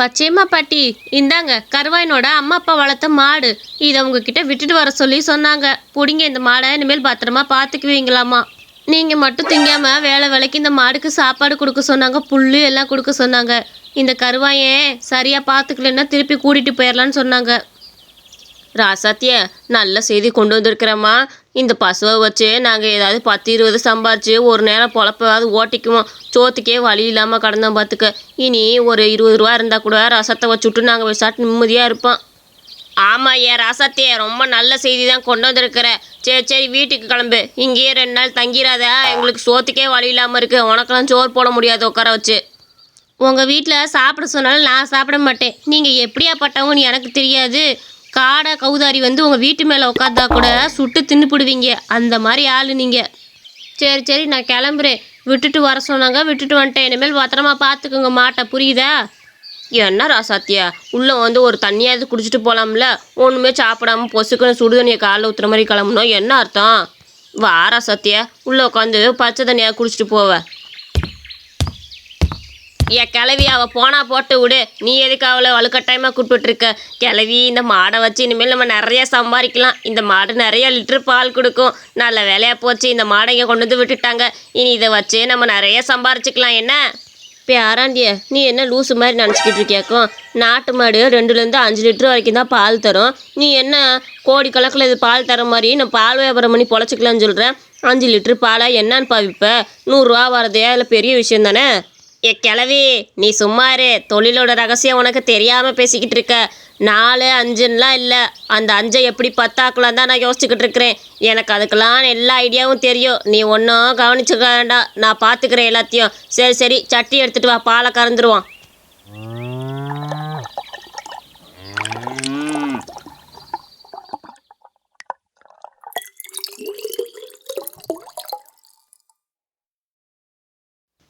பச்சையம்மா பாட்டி இந்தாங்க கருவாயனோட அம்மா அப்பா வளர்த்த மாடு. இதை உங்ககிட்ட விட்டுட்டு வர சொல்லி சொன்னாங்க. பிடிங்க இந்த மாடை இனிமேல் பத்திரமா பார்த்துக்குவீங்களாமா நீங்கள் மட்டும் திங்காமல் வேலை வேலைக்கு இந்த மாடுக்கு சாப்பாடு கொடுக்க சொன்னாங்க புல்லு எல்லாம் கொடுக்க சொன்னாங்க. இந்த கருவாயன் சரியாக பார்த்துக்கலன்னா திருப்பி கூட்டிகிட்டு போயிடலான்னு சொன்னாங்க. ராசாத்திய நல்ல செய்தி கொண்டு வந்திருக்கிறேம்மா. இந்த பசுவை வச்சு நாங்கள் ஏதாவது பத்து இருபது சம்பாரிச்சு ஒரு நேரம் பொழப்பாவது ஓட்டிக்குவோம். சோத்துக்கே வழி இல்லாமல் கடந்தோம் பார்த்துக்க இனி ஒரு இருபது ரூபா இருந்தால் கூட ரசத்தை வச்சுட்டு நாங்கள் விசாட்டு நிம்மதியாக இருப்போம். ஆமாம் ஐயா ராசாத்திய ரொம்ப நல்ல செய்தி தான் கொண்டு வந்திருக்கிற. சரி சரி வீட்டுக்கு கிளம்பு. இங்கேயே ரெண்டு நாள் தங்கிடாத எங்களுக்கு சோத்துக்கே வழி இல்லாமல் இருக்கு. உனக்கெல்லாம் சோறு போட முடியாது உட்கார வச்சு. உங்கள் வீட்டில் சாப்பிட சொன்னாலும் நான் சாப்பிட மாட்டேன். நீங்கள் எப்படியாப்பட்டவங்கன்னு எனக்கு தெரியாது. காடை கௌதாரி வந்து உங்கள் வீட்டு மேலே உட்காந்தா கூட சுட்டு தின்னுபிடுவீங்க அந்த மாதிரி ஆள் நீங்கள் சரி சரி நான் கிளம்புறேன். விட்டுட்டு வர சொன்னாங்க விட்டுட்டு வந்துட்டேன். இனிமேல் பத்திரமா பார்த்துக்குங்க மாட்டை. புரியுதா? என்ன ராசாத்தியா? உள்ளே வந்து ஒரு தண்ணியாவது குடிச்சிட்டு போகலாம்ல ஒன்றுமே சாப்பிடாம பொசுக்குன்னு சுடு தண்ணியை காலைல ஊற்றுற மாதிரி கிளம்புனோம். என்ன அர்த்தம்? வா சத்தியா உள்ளே உட்காந்து பச்சை தண்ணியாக குடிச்சிட்டு போவ. ஏன் கிளவி அவள் போனால் போட்டு விடு. நீ எதுக்கு அவளை வலுக்கட்டாயமாக கூப்பிட்டுருக்க கிளவி இந்த மாடை வச்சு இனிமேல் நம்ம நிறைய சம்பாதிக்கலாம். இந்த மாடு நிறைய லிட்டரு பால் கொடுக்கும். நல்ல வேலையாக போச்சு. இந்த மாடை இங்கே கொண்டு வந்து விட்டுட்டாங்க. இனி இதை வச்சு நம்ம நிறைய சம்பாரிச்சுக்கலாம் என்ன? பேராண்டிய நீ என்ன லூசு மாதிரி நினச்சிக்கிட்டு இருக்கியாக்கும் நாட்டு மாடு ரெண்டுலேருந்து அஞ்சு லிட்டர் வரைக்கும் தான் பால் தரும். நீ என்ன கோடி கணக்கில் இது பால் தர மாதிரி நான் பால் வியாபாரம் பண்ணி பொழைச்சிக்கலான்னு சொல்கிறேன் அஞ்சு லிட்டரு பாலாக என்னன்னு பாவிப்ப? நூறுரூவா வரதே அதில் பெரிய விஷயம் தானே? ஏ கிளவி நீ சும்மாரு தொழிலோட ரகசியம் உனக்கு தெரியாமல் பேசிக்கிட்டு இருக்க. நாலு அஞ்சுன்னெலாம் இல்லை. அந்த அஞ்சை எப்படி பத்தாக்கலாம் தான் நான் யோசிச்சுக்கிட்டு இருக்கிறேன். எனக்கு அதுக்கெல்லாம் எல்லா ஐடியாவும் தெரியும். நீ ஒன்றும் கவனிச்சுக்க வேண்டாம் நான் பார்த்துக்கிறேன் எல்லாத்தையும். சரி சரி. சட்டி எடுத்துகிட்டு வா. பாலை கறந்துருவான்.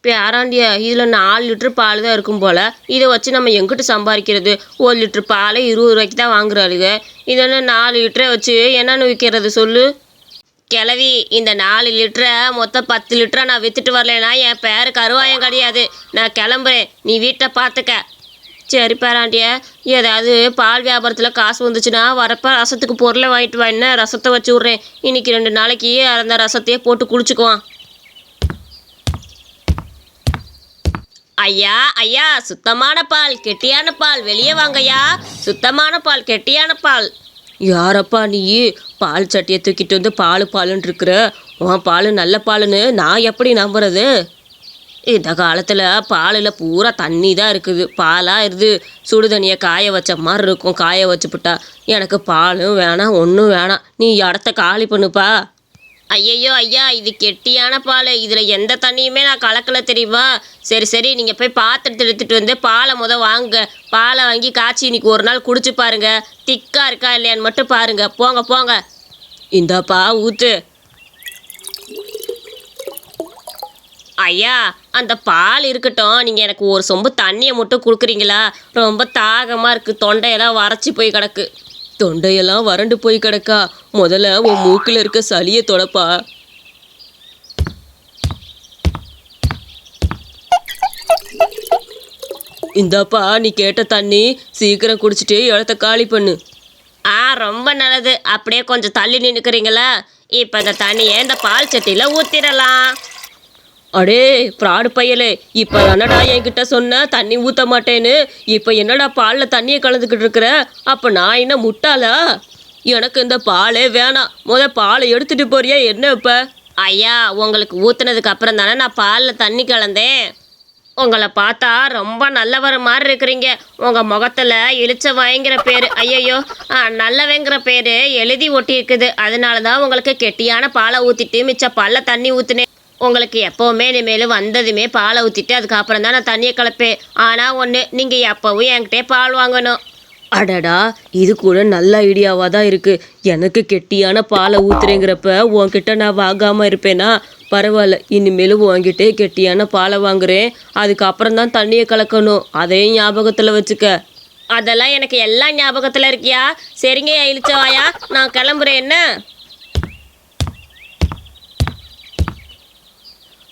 பேராண்டியா இதில் நாலு லிட்ரு பால் தான் இருக்கும் போல். இதை வச்சு நம்ம எங்கிட்டு சம்பாதிக்கிறது ஒரு லிட்ரு பாலை இருபது ரூபாய்க்கு தான் வாங்குறாளுங்க இதென்ன நாலு லிட்டரை வச்சு என்னென்னு விற்கிறது சொல்லு? கிளவி இந்த நாலு லிட்டரை மொத்தம் பத்து லிட்டரை நான் விற்றுட்டு வரலைன்னா என் பேர் கருவாயம் கிடையாது. நான் கிளம்புறேன். நீ வீட்டை பார்த்துக்க சரி பேராண்டியா ஏதாவது பால் வியாபாரத்தில் காசு வந்துச்சுன்னா வரப்ப ரசத்துக்கு பொருளை வாங்கிட்டு வாங்கினா ரசத்தை வச்சு விட்றேன்? இன்னைக்கு ரெண்டு நாளைக்கு அந்த ரசத்தையே போட்டு குளிச்சுக்குவான். ஐயா ஐயா சுத்தமான பால் கெட்டியான பால் வெளியே வாங்கய்யா. சுத்தமான பால் கெட்டியான பால். யாரப்பா நீ? பால் சட்டியை தூக்கிட்டு வந்து பால் பாலுன்னு இருக்கிற? உன் பால் நல்ல பாலுன்னு நான் எப்படி நம்புறது? இந்த காலத்தில் பாலில் பூரா தண்ணி தான் இருக்குது. பாலாக இருக்குது சுடு தண்ணியை காய வச்ச மாதிரி இருக்கும். காய வச்சுப்புட்டா எனக்கு பாலும் வேணாம் ஒன்றும் வேணாம். நீ இடத்த காலி பண்ணுப்பா. ஐயையோ ஐயா இது கெட்டியான பால். இதில் எந்த தண்ணியுமே நான் கலக்கல தெரியுமா? சரி சரி நீங்கள் போய் பாத்திரத்தை எடுத்துகிட்டு வந்து பாலை முத வாங்க பாலை வாங்கி காய்ச்சி இன்னைக்கு ஒரு நாள் குடிச்சு பாருங்க. திக்காக இருக்கா இல்லையான்னு மட்டும் பாருங்க. போங்க போங்க. இந்தாப்பா ஊத்து. ஐயா அந்த பால் இருக்கட்டும். நீங்கள் எனக்கு ஒரு சொம்பு தண்ணியை மட்டும் கொடுக்குறீங்களா? ரொம்ப தாகமாக இருக்குது தொண்டையெல்லாம் வறட்சி போய் கிடக்கு. தொண்டையெல்லாம் வறண்டு போய் கிடக்கா. முதல்ல உன் மூக்கில் இருக்க சளியை தொடப்பா இந்தாப்பா நீ கேட்ட தண்ணி சீக்கிரம் குடிச்சிட்டு இடத்த காலி பண்ணு. ஆ ரொம்ப நல்லது. அப்படியே கொஞ்சம் தள்ளி நின்றுக்கிறீங்களா இப்போ இந்த தண்ணியை இந்த பால் சட்டியில் ஊற்றிடலாம் அடே ஃப்ராடு பையலே இப்போ என்னடா என்கிட்ட சொன்ன தண்ணி ஊற்ற மாட்டேன்னு இப்போ என்னடா பாலில் தண்ணியை கலந்துக்கிட்டு இருக்கிற? அப்போ நான் என்ன முட்டாளா? எனக்கு இந்த பாலே வேணாம். முத பாலை எடுத்துட்டு போறியா என்ன இப்போ? ஐயா உங்களுக்கு ஊற்றுனதுக்கு அப்புறம் தானே நான் பாலில் தண்ணி கலந்தேன். உங்களை பார்த்தா ரொம்ப நல்லவர் மாதிரி இருக்கிறீங்க. உங்கள் முகத்தில் இழிச்ச வாங்கிற பேர். ஐயையோ ஆ, நல்லவங்கிற பேர் எழுதி ஒட்டி இருக்குது அதனால தான் உங்களுக்கு கெட்டியான பாலை ஊற்றிட்டு மிச்ச பாலில் தண்ணி ஊற்றுனேன் உங்களுக்கு எப்போவுமே இனிமேல் வந்ததுமே பாலை ஊற்றிட்டு அதுக்கப்புறம் தான் நான் தண்ணியை கலப்பேன். ஆனால் ஒன்று நீங்கள் எப்போவும் என்கிட்டே பால் வாங்கணும். அடடா இது கூட நல்ல ஐடியாவாக தான் இருக்குது எனக்கு கெட்டியான பாலை ஊத்துறேங்கிறப்ப உன்கிட்ட நான் வாங்காமல் இருப்பேனா? பரவாயில்ல இனிமேலும் உன்கிட்டே கெட்டியான பாலை வாங்குறேன். அதுக்கப்புறம் தான் தண்ணியை கலக்கணும். அதையும் ஞாபகத்தில் வச்சுக்க. அதெல்லாம் எனக்கு எல்லாம் ஞாபகத்தில் இருக்கியா? சரிங்க இழிச்சவாயா நான் கிளம்புறேன் என்ன?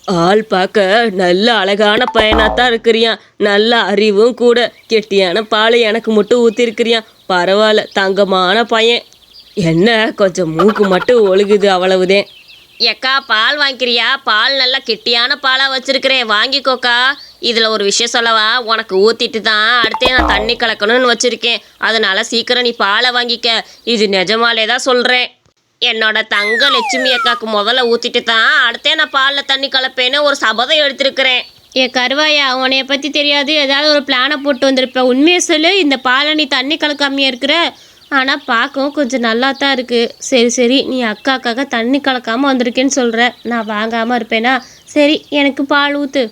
ஆள் பார்க்க நல்ல அழகான பையனாத்தான் இருக்கிறியான் நல்ல அறிவும் கூட. கெட்டியான பாலை எனக்கு மட்டும் ஊற்றிருக்கிறியான் பரவாயில்ல தங்கமான பையன். என்ன கொஞ்சம் மூக்கு மட்டும் ஒழுகுது அவ்வளவுதேன் ஏக்கா பால் வாங்கிக்கிறியா? பால் நல்லா கெட்டியான பாலாக வச்சுருக்கிறேன். வாங்கிக்கோக்கா. இதில் ஒரு விஷயம் சொல்லவா? உனக்கு ஊற்றிட்டு தான் அடுத்தே நான் தண்ணி கலக்கணும்னு வச்சுருக்கேன். அதனால் சீக்கிரம் நீ பாலை வாங்கிக்க. இது நிஜமாலே தான் சொல்கிறேன் என்னோட தங்க லட்சுமி அக்காக்கு முதல்ல ஊற்றிட்டு தான் அடுத்தே நான் பாலில் தண்ணி கலப்பேன்னு ஒரு சபதம் எடுத்திருக்கிறேன். ஏ கருவாயா உன்னைய பற்றி தெரியாது. ஏதாவது ஒரு பிளானை போட்டு வந்திருப்ப. உண்மையை சொல்லு இந்த பாலை நீ தண்ணி கலக்காமையா இருக்கிற. ஆனால் பார்க்கவும் கொஞ்சம் நல்லா தான் இருக்குது சரி சரி நீ அக்காக்காக தண்ணி கலக்காமல் வந்திருக்கேன்னு சொல்கிற நான் வாங்காமல் இருப்பேனா? சரி எனக்கு பால் ஊற்று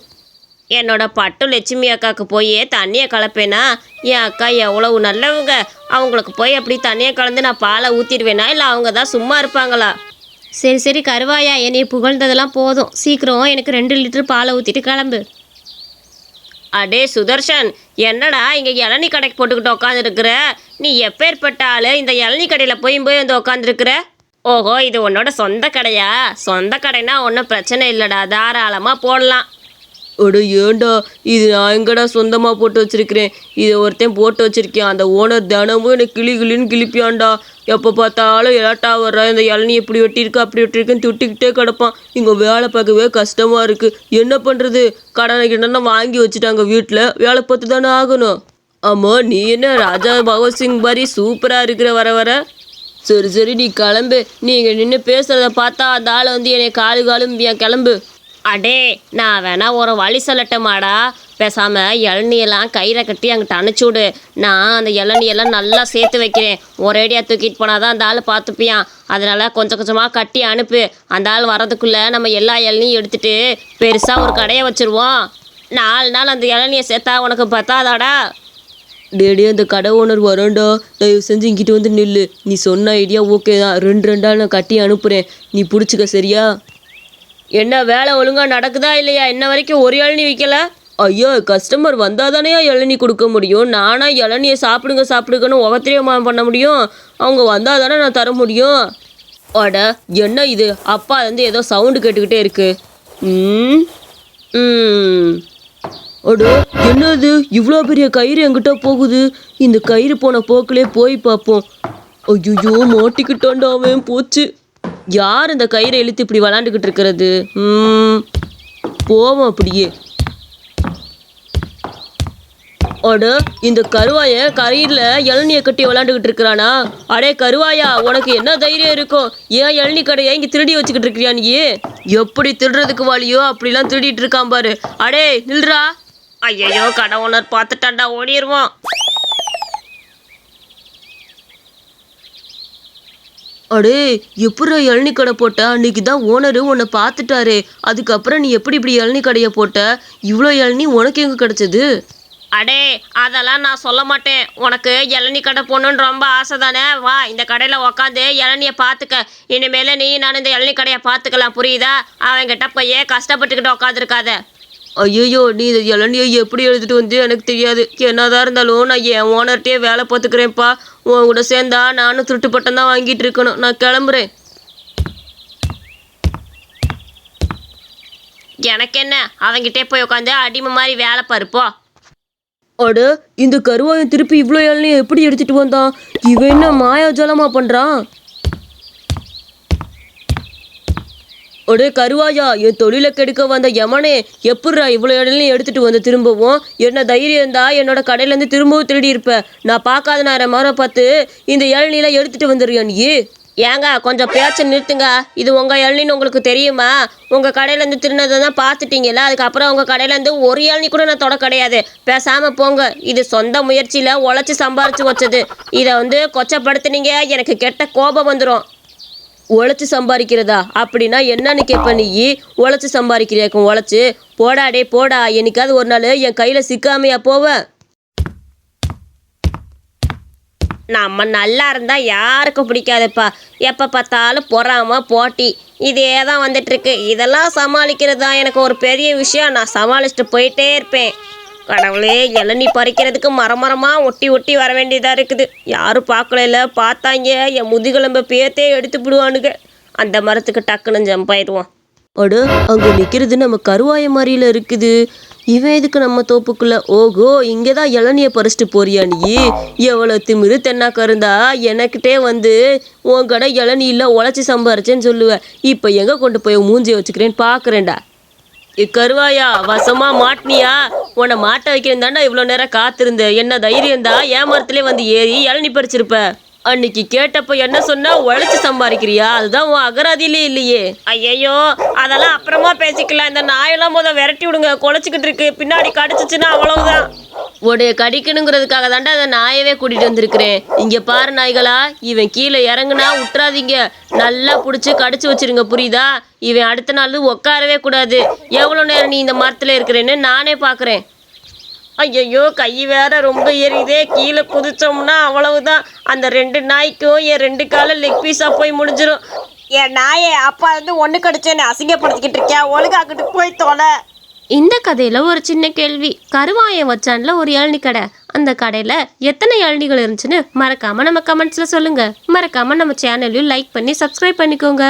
என்னோட பட்டு லட்சுமி அக்காவுக்கு போய் தண்ணியை கலப்பேனா? என் அக்கா எவ்வளவு நல்லவங்க. அவங்களுக்கு போய் அப்படி தண்ணியை கலந்து நான் பாலை ஊற்றிடுவேனா இல்லை அவங்க தான் சும்மா இருப்பாங்களா? சரி சரி கருவாயா என்னை புகழ்ந்ததெல்லாம் போதும். சீக்கிரம் எனக்கு ரெண்டு லிட்டர் பாலை ஊற்றிட்டு கிளம்பு. அடே சுதர்ஷன் என்னடா இங்கே இளநீ கடைக்கு போட்டுக்கிட்டு உட்காந்துருக்குற நீ எப்பேற்பட்ட ஆளு? இந்த இளநீ கடையில் போய் போய் வந்து உட்காந்துருக்குற ஓஹோ இது உன்னோட சொந்த கடையா? சொந்த கடைனா ஒன்றும் பிரச்சனை இல்லைடா. தாராளமாக போடலாம். அட ஏண்டா? இது நான் எங்கடா சொந்தமாக போட்டு வச்சிருக்கிறேன்? இதை ஒருத்தன் போட்டு வச்சிருக்கேன் அந்த ஓனர் தினமும் எனக்கு கிளி கிளின்னு கிளிப்பியான்டா. எப்போ பார்த்தாலும் எலாட்டா வர்றா? இந்த இளநீ இப்படி வெட்டியிருக்கு அப்படி வெட்டியிருக்குன்னு துட்டிக்கிட்டே கிடப்பான். இங்கே வேலை பார்க்கவே கஷ்டமாக இருக்குது என்ன பண்ணுறது கடனை கிடனை வாங்கி வச்சுட்டாங்க வீட்டில் வேலை பார்த்து தானே ஆகணும். ஆமாம் நீ என்ன ராஜா பகவத்சிங் மாதிரி சூப்பராக இருக்கிற வர வர? சரி சரி நீ கிளம்பு. நீங்கள் நின்று பேசுகிறத பார்த்தா அந்த ஆளை வந்து என்னை காலு காலும் என் கிளம்பு. அடே நான் வேணா ஒரு வழி சொல்லட்டமாடா. பேசாம இளநியெல்லாம் கயிறை கட்டி அங்கிட்ட அனுப்பிச்சி விடு நான் அந்த இளநியெல்லாம் நல்லா சேர்த்து வைக்கிறேன். ஒரேடியாக தூக்கிட்டு போனாதான் அந்த ஆள் பார்த்துப்பியான் அதனால கொஞ்சம் கொஞ்சமாக கட்டி அனுப்பு. அந்த ஆள் வரதுக்குள்ள நம்ம எல்லா இளநியும் எடுத்துட்டு பெருசாக ஒரு கடையை வச்சிருவோம். நாலு நாள் அந்த இளநியை சேர்த்தா உனக்கு பத்தாதாடா? டேடி அந்த கடை ஓனர் வரண்டா தயவு செஞ்சு இங்கிட்டு வந்து நில்லு. நீ சொன்ன ஐடியா ஓகே தான். ரெண்டு ரெண்டாள் நான் கட்டி அனுப்புகிறேன் நீ பிடிச்சிக்க சரியா? என்ன வேலை ஒழுங்காக நடக்குதா இல்லையா? இன்ன வரைக்கும் ஒரு இளநி விற்கல ஐயோ கஸ்டமர் வந்தால் தானே இளநீ கொடுக்க முடியும். நானாக இளநியை சாப்பிடுங்க சாப்பிடுங்கன்னு உகத்திரியமாக பண்ண முடியும். அவங்க வந்தால் தானே நான் தர முடியும். அட என்ன இது? அப்பா வந்து ஏதோ சவுண்டு கேட்டுக்கிட்டே இருக்கு. ம் ம். என்னது? இவ்வளோ பெரிய கயிறு எங்கிட்ட போகுது. இந்த கயிறு போன போக்கிலே போய் பார்ப்போம். ஐயோ மாட்டிக்கிட்டான்டா அவன் போச்சு. யார் இந்த கயிறை இழுத்து இப்படி விளாண்டுக்கிட்டு இருக்கிறது? போவோம் அப்படியே. அட இந்த கருவாய கரையில் இளநியை கட்டி விளாண்டுக்கிட்டு இருக்கிறானா? அடே கருவாயா உனக்கு என்ன தைரியம் இருக்கும் ஏன் இளநீ கடையை இங்க திருடி வச்சுக்கிட்டு இருக்கிறியா நீ? எப்படி திருடுறதுக்கு வழியோ அப்படிலாம் திருடிட்டு இருக்கான் பாரு. அடே நில்றா. ஐயோ கடை ஓனர் பார்த்துட்டாண்டா ஓடிடுவான் அடே எப்படிடா இளநி கடை போட்ட? அன்னைக்கு தான் ஓனரு உன்னை பார்த்துட்டாரு. அதுக்கப்புறம் நீ எப்படி இப்படி இளநீ கடையை போட்ட? இவ்வளோ இளநீ உனக்கு எங்கே கிடச்சிது? அடே அதெல்லாம் நான் சொல்ல மாட்டேன். உனக்கு இளநீ கடை போகணுன்னு ரொம்ப ஆசை தானே? வா இந்த கடையில் உக்காந்து இளநியை பார்த்துக்க. இனிமேல் நீ நான் இந்த இளநீ கடையை பார்த்துக்கலாம். புரியுதா? அவன்கிட்ட போய் கஷ்டப்பட்டுக்கிட்டு உட்காந்துருக்காத ஐயோ நீ இந்த இளநியை எப்படி எழுதிட்டு வந்து எனக்கு தெரியாது. என்னதான் இருந்தாலும் நான் என் ஓனர்கிட்டயே வேலை பார்த்துக்கிறேன்ப்பா. உன் கூட சேர்ந்தா நானும் திருட்டு பட்டம் தான் வாங்கிட்டு இருக்கணும். நான் கிளம்புறேன். எனக்கு என்ன? அவன்கிட்டே போய் உட்காந்து அடிமை மாதிரி வேலை பாருப்போ அட இந்த கருவாயன் திருப்பி இவ்வளோ இளநியை எப்படி எடுத்துட்டு வந்தான்? இவன் என்ன மாயாஜாலமா பண்றான்? அடே கருவாயா என் தொழிலை கெடுக்க வந்த யமனே எப்பட்றா இவ்வளோ இளநிலையும் எடுத்துட்டு வந்து திரும்பவும்? என்ன தைரியம் இருந்தா என்னோட கடையிலேருந்து திரும்பவும் திருடி இருப்பேன் நான் பார்க்காத நேரம் மரம் பார்த்து இந்த இளநிலாம் எடுத்துட்டு வந்துடுறியா நீ? ஏங்க கொஞ்சம் பேச்சை நிறுத்துங்க. இது உங்கள் இளநின்னு உங்களுக்கு தெரியுமா? உங்கள் கடையிலேருந்து திருநதை தான் பார்த்துட்டீங்களா அதுக்கப்புறம் உங்கள் கடையிலேருந்து ஒரு இளநி கூட நான் தொட கிடையாது. பேசாமல் போங்க. இது சொந்த முயற்சியில் உழைச்சி சம்பாரிச்சு வச்சது. இதை வந்து கொச்சப்படுத்துனீங்க எனக்கு கெட்ட கோபம் வந்துடும் உழைச்சி சம்பாதிக்கிறதா? அப்படின்னா என்னன்னு கேட்ப நீ. உழைச்சி சம்பாதிக்கிறியாக்கும் உழைச்சி போடாடே போடா. என்னைக்காவது ஒரு நாள் என் கையில் சிக்காமையா போவேன் நம்ம நல்லா இருந்தால் யாருக்கும் பிடிக்காதுப்பா. எப்போ பார்த்தாலும் பொறாமல் போட்டி. இதே தான் வந்துட்டுருக்கு. இதெல்லாம் சமாளிக்கிறது தான் எனக்கு ஒரு பெரிய விஷயம். நான் சமாளிச்சுட்டு போயிட்டே இருப்பேன். கடவுளே இளநீ பறிக்கிறதுக்கு மரம் மரமாக ஒட்டி ஒட்டி வர வேண்டியதாக இருக்குது. யாரும் பார்க்கல பார்த்தாங்க. என் முதுகெலம்ப பேத்தே எடுத்து விடுவானுங்க. அந்த மரத்துக்கு டக்குன்னு ஜம்ப் ஆயிடுவான். அடு அங்கே நிற்கிறது நம்ம கருவாய மாதிரியில் இருக்குது. இவன் எதுக்கு நம்ம தோப்புக்குள்ள? ஓகோ இங்கதான் இளநியை பறிச்சிட்டு போறியா நீ? எவ்வளோ திமிரு தென்னாக்கா இருந்தா எனக்கிட்டே வந்து உன் கடை இளநீ இல்லை உழைச்சி சம்பாரிச்சேன்னு சொல்லுவேன் இப்போ எங்கே கொண்டு போய் மூஞ்சி வச்சுக்கிறேன்னு பார்க்குறேன்டா கருவாயா வசமா மாட்டினியா? உன்னை மாட்ட வைக்கிறேன் தாண்டா இவ்வளோ நேரம் காத்திருந்த. என்ன தைரியம் தான் ஏமரத்துலேயே வந்து ஏறி இளநீ பறிச்சிருப்ப? அன்னைக்கு கேட்டப்ப என்ன சொன்னா? உழைச்சு சம்பாதிக்கிறியா? அதுதான் உன் அகராதியிலே இல்லையே. ஐயையோ அதெல்லாம் அப்புறமா பேசிக்கலாம். இந்த நாயெல்லாம் முத விரட்டி விடுங்க. குலைச்சிக்கிட்டு இருக்கு. பின்னாடி கடிச்சிச்சுன்னா அவ்வளவுதான். உடைய கடிக்கணுங்கிறதுக்காக தாண்டா அந்த நாயவே கூட்டிட்டு வந்திருக்கிறேன். இங்க பாரு நாய்களா இவன் கீழே இறங்குனா விட்டுறாதீங்க நல்லா பிடிச்சி கடிச்சு வச்சிருங்க புரியுதா? இவன் அடுத்த நாள் உட்காரவே கூடாது. எவ்வளோ நேரம் நீ இந்த மரத்துல இருக்கிறேன்னு நானே பார்க்குறேன் ஐயையோ கை வேற ரொம்ப எரியுதே. கீழே குதிச்சோம்னா அவ்வளவுதான். அந்த ரெண்டு நாய்க்கும் என் ரெண்டு காலம் லெக் பீஸாக போய் முடிஞ்சிரும். என் நாயே அப்பா வந்து ஒன்று கடிச்சேன்னு அசிங்கப்படுத்திக்கிட்டு இருக்கேன் ஒழுங்காக்கிட்டு போய் தொலை. இந்த கதையில ஒரு சின்ன கேள்வி. கருவாயம் வச்சான்ல ஒரு இளநி கடை. அந்த கடையில எத்தனை இளநிகள் இருந்துச்சுன்னு மறக்காம நம்ம கமெண்ட்ஸ்ல சொல்லுங்க. மறக்காம நம்ம சேனலையும் லைக் பண்ணி சப்ஸ்கிரைப் பண்ணிக்கோங்க.